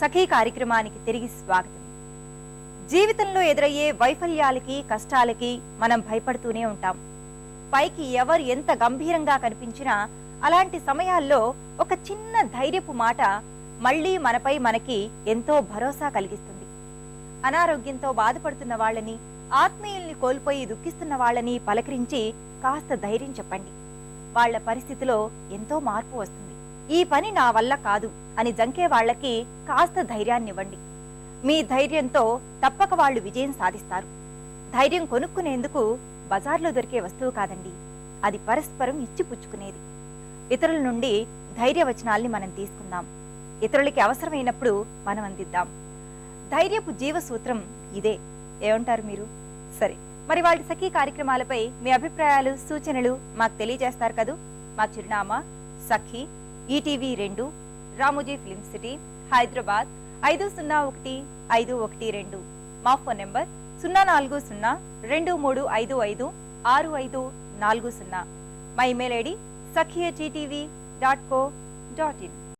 సఖీ కార్యక్రమానికి తిరిగి స్వాగతం. జీవితంలో ఎదురయ్యే వైఫల్యాలకి కష్టాలకి మనం భయపడుతూనే ఉంటాం. పైకి ఎవరు ఎంత గంభీరంగా కనిపించినా అలాంటి సమయాల్లో ఒక చిన్న ధైర్యపు మాట మళ్ళీ మనపై మనకి ఎంతో భరోసా కలిగిస్తుంది. అనారోగ్యంతో బాధపడుతున్న వాళ్ళని ఆత్మీయుల్ని కోల్పోయి దుఃఖిస్తున్న వాళ్ళని పలకరించి కాస్త ధైర్యం చెప్పండి. వాళ్ళ పరిస్థితిలో ఎంతో మార్పు వస్తుంది. ఈ పని నా వల్ల కాదు అని జంకే వాళ్ళకి కాస్త ధైర్యాన్నివ్వండి. మీ ధైర్యంతో తప్పక వాళ్ళు విజయం సాధిస్తారు. ధైర్యం కొనుక్కునేందుకు బజార్లో దొరికే వస్తువు కాదండి అది పరస్పరం ఇచ్చిపుచ్చుకునేది ఇతరుల నుండి ధైర్యవచనాల్ని మనం తీసుకుందాం. ఇతరులకి అవసరమైనప్పుడు మనం అందిద్దాం. ధైర్యపు జీవసూత్రం ఇదే. ఏమంటారు మీరు? సరే మరి వాళ్ళ సఖీ కార్యక్రమాలపై మీ అభిప్రాయాలు సూచనలు మాకు తెలియజేస్తారు కదూ? మా చిరునామా సఖీ ఈటీవీ రెండు రామోజీ ఫిలిం సిటీ హైదరాబాద్ ఐదు సున్నా ఒకటి ఐదు ఒకటి రెండు. మా ఫోన్ నెంబర్ సున్నా నాలుగు సున్నా రెండు మూడు ఐదు ఐదు ఆరు ఐదు నాలుగు సున్నా. మా email ID Sakhiya dot co dot in.